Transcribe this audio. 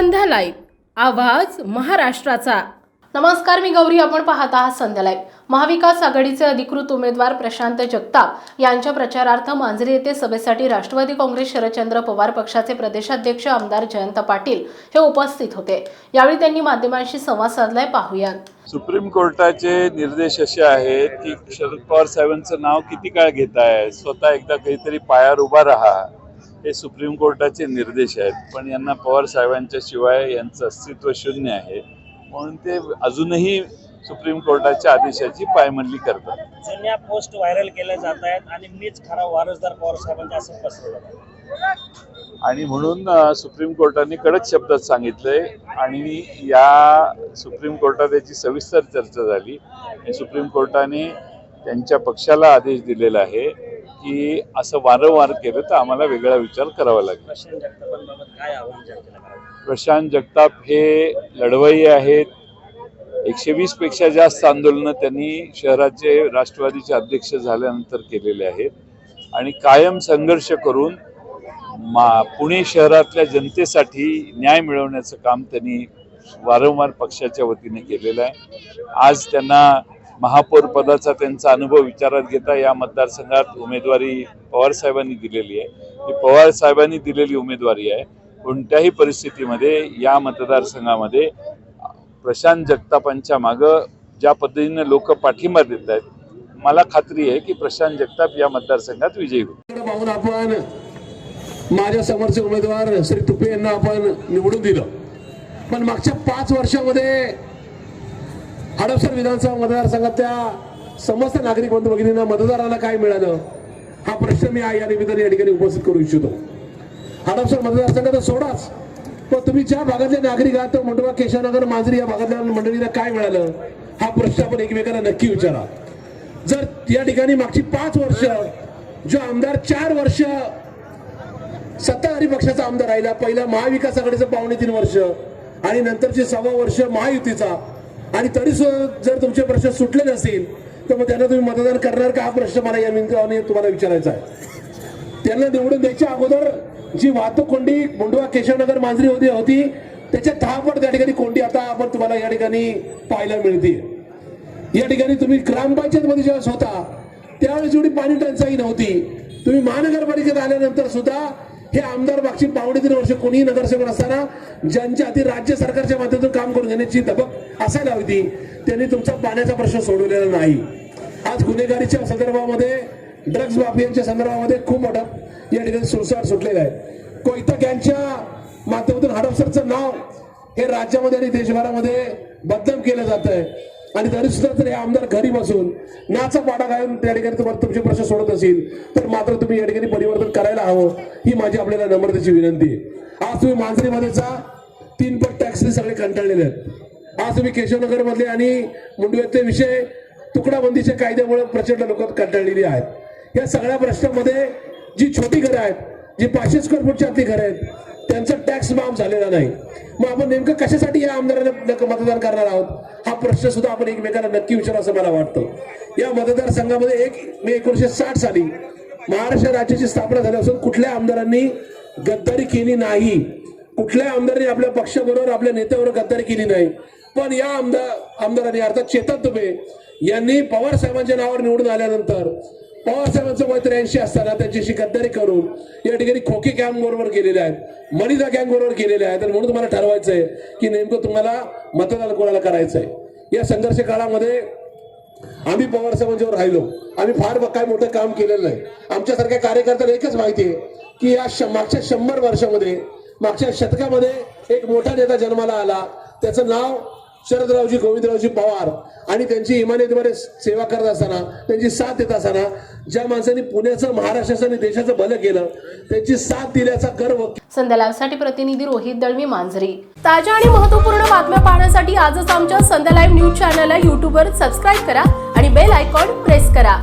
संध्या live. आवाज महाराष्ट्राचा. नमस्कार मी गौरी. आपण पाहत आहात संध्या लाईव्ह. महाविकास आघाडीचे अधिकृत उमेदवार प्रशांत जगताप यांच्या प्रचारार्थ मांजरी येथे सभेसाठी राष्ट्रवादी काँग्रेस शरदचंद्र पवार पक्षाचे प्रदेशाध्यक्ष आमदार जयंत पाटील हे उपस्थित होते. यावेळी त्यांनी माध्यमांशी संवाद साधलाय. पाहूयात. सुप्रीम कोर्टाचे निर्देश असे आहेत की शरद पवार साहेबांचं नाव किती काळ घेताय? स्वतः एकदा काहीतरी पायावर उभा राहा. हे सुप्रीम कोर्टाचे निर्देश आहेत पण यांना पवार साहेबांच्या शिवाय यांचं अस्तित्व शून्य आहे. म्हणून ते अजूनही सुप्रीम कोर्टाच्या आदेशाची पायमल्ली करतात. जुन्या पोस्ट व्हायरल केल्या जात आहेत आणि मीच खरा वारसदार पवार साहेबांचे असं पसरवलं. आणि म्हणून सुप्रीम कोर्टाने कडक शब्दात सांगितलंय आणि या सुप्रीम कोर्टात याची सविस्तर चर्चा झाली. सुप्रीम कोर्टाने त्यांच्या पक्षाला आदेश दिलेला आहे. की असं वारंवार केलं तर आम्हाला वेगळा विचार करावा लागेल. प्रशांत जगताप हे लढवई आहेत. एकशे वीसपेक्षा जास्त आंदोलनं त्यांनी शहराचे राष्ट्रवादीचे अध्यक्ष झाल्यानंतर केलेले आहेत. आणि कायम संघर्ष करून मा पुणे शहरातल्या जनतेसाठी न्याय मिळवण्याचं काम त्यांनी वारंवार पक्षाच्या वतीने केलेलं आहे. आज त्यांना महापौर पदाचा त्यांचा अनुभव विचारात घेता या मतदारसंघात उमेदवारी पवार साहेबांनी दिलेली आहे. ही पवार साहेबांनी दिलेली उमेदवारी आहे. कोणत्याही परिस्थितीमध्ये या मतदारसंघामध्ये प्रशांत जगतापांच्या मागं ज्या पद्धतीने लोक पाठिंबा देत आहेत मला खात्री आहे की प्रशांत जगताप या मतदारसंघात विजयी होईल. पाहून आपण माझ्या समोरचे उमेदवार श्री तुपे यांना आपण निवडून दिलं. पण मागच्या पाच वर्षामध्ये हडपसर विधानसभा मतदारसंघातल्या समस्त नागरिक बंधू भगिनींना मतदारांना काय मिळालं? हा प्रश्न मी या निमित्ताने या ठिकाणी उपस्थित करू इच्छितो. हडपसर मतदारसंघात सोडाच. पण तुम्ही ज्या भागातले नागरिक आहात तर मंडवा केशवनगर मांजरी या भागातल्या मंडळीला काय मिळालं? हा प्रश्न आपण एकमेकांना नक्की विचारा. जर या ठिकाणी मागची पाच वर्ष जो आमदार चार वर्ष सत्ताधारी पक्षाचा आमदार राहिला पहिला महाविकास आघाडीचं पावणे तीन वर्ष आणि नंतरचे सव्वा वर्ष महायुतीचा आणि तरी जर तुमचे प्रश्न सुटले नसतील तर मग त्यांना तुम्ही मतदान करणार का? हा प्रश्न मला या निमित्ताने तुम्हाला विचारायचा आहे. त्यांना निवडून द्यायच्या अगोदर जी वाहतूक कोंडी मुंडवा केशवनगर मांजरी होती होती त्याच्या दहा पट त्या ठिकाणी कोंडी आता आपण तुम्हाला या ठिकाणी पाहायला मिळते. या ठिकाणी तुम्ही ग्रामपंचायत मध्ये ज्यावेळेस होता त्यावेळेस एवढी पाणी टंचाई नव्हती तुम्ही महानगरपालिकेत आल्यानंतर सुद्धा हे आमदार मागची पावणे तीन वर्ष कोणीही नगरसेवक असताना ज्यांच्या हाती राज्य सरकारच्या माध्यमातून काम करून घेण्याची धबक असायला होती त्यांनी तुमचा पाण्याचा प्रश्न सोडवलेला नाही. आज गुन्हेगारीच्या संदर्भामध्ये ड्रग्ज माफियांच्या संदर्भामध्ये खूप मोठा या ठिकाणी सुळसाट सुटलेला आहे. कोयता गँगच्या माध्यमातून हडपसरचं नाव हे राज्यामध्ये आणि देशभरामध्ये बदनाम केलं जात आहे आणि तरी सुद्धा जर हे आमदार घरी बसून नाचा पाडा घालून त्या ठिकाणी तुम्हाला तुमचे प्रश्न सोडत असेल तर मात्र तुम्ही या ठिकाणी परिवर्तन करायला हवं ही माझी आपल्याला नम्रतेची विनंती आहे. आज तुम्ही मांजरीमध्ये जा तीन पट टॅक्सने सगळे कंटाळलेले आहेत. आज तुम्ही केशवनगर मधले आणि मुंडव्यातले विषय तुकडाबंदीच्या कायद्यामुळे प्रचंड लोक कंटाळलेली आहेत. या सगळ्या प्रश्नामध्ये जी छोटी घरं आहेत जी पाचशे स्क्वेअर फूटची आतली घरं आहेत त्यांचा टॅक्स माफ झालेला नाही. मग आपण नेमकं कशासाठी या आमदारांना मतदान करणार आहोत? हा प्रश्न सुद्धा आपण एकमेकांना नक्की विचारू असं मला वाटतं. या मतदारसंघामध्ये एक मे एकोणीशे साठ साली महाराष्ट्र राज्याची स्थापना झाली असून कुठल्या आमदारांनी गद्दारी केली नाही. कुठल्या आमदारांनी आपल्या पक्षाबरोबर आपल्या नेत्याबरोबर गद्दारी केली नाही. पण या आमदार आमदारांनी अर्थात चेतन तुपे यांनी पवार साहेबांच्या नावावर निवडून आल्यानंतर पवार वय त्र्याऐंशी असताना त्यांच्याशी गद्दारी करून या ठिकाणी खोके गँग बरोबर केलेले आहेत मनिदा गँग बरोबर केलेले आहेत. आणि म्हणून तुम्हाला ठरवायचं आहे की नेमकं तुम्हाला मतदान कोणाला करायचं आहे. या संघर्ष काळामध्ये आम्ही पवारसाहेबांच्यावर राहिलो. आम्ही फार काय मोठं काम केलेलं नाही. आमच्यासारख्या कार्यकर्त्याला एकच माहिती आहे की या श- मागच्या शंभर वर्षामध्ये मागच्या शतकामध्ये एक मोठा नेता जन्माला आला. त्याचं नाव शरदरावजी गोविंदरावजी पवार आणि त्यांची इमानीद्वारे सेवा करत असताना त्यांची साथ देत असताना ज्या माणसांनी पुण्याचं महाराष्ट्राचं आणि देशाचं भलं केलं त्यांची साथ दिल्याचा गर्व संध्या प्रतिनिधी रोहित दळवी मांजरी. ताज्या आणि महत्त्वपूर्ण बातम्या पाहण्यासाठी आजच आमच्या संध्या लाईव्ह न्यूज चॅनलला युट्यूबवर सबस्क्राईब करा आणि बेल आयकॉन प्रेस करा.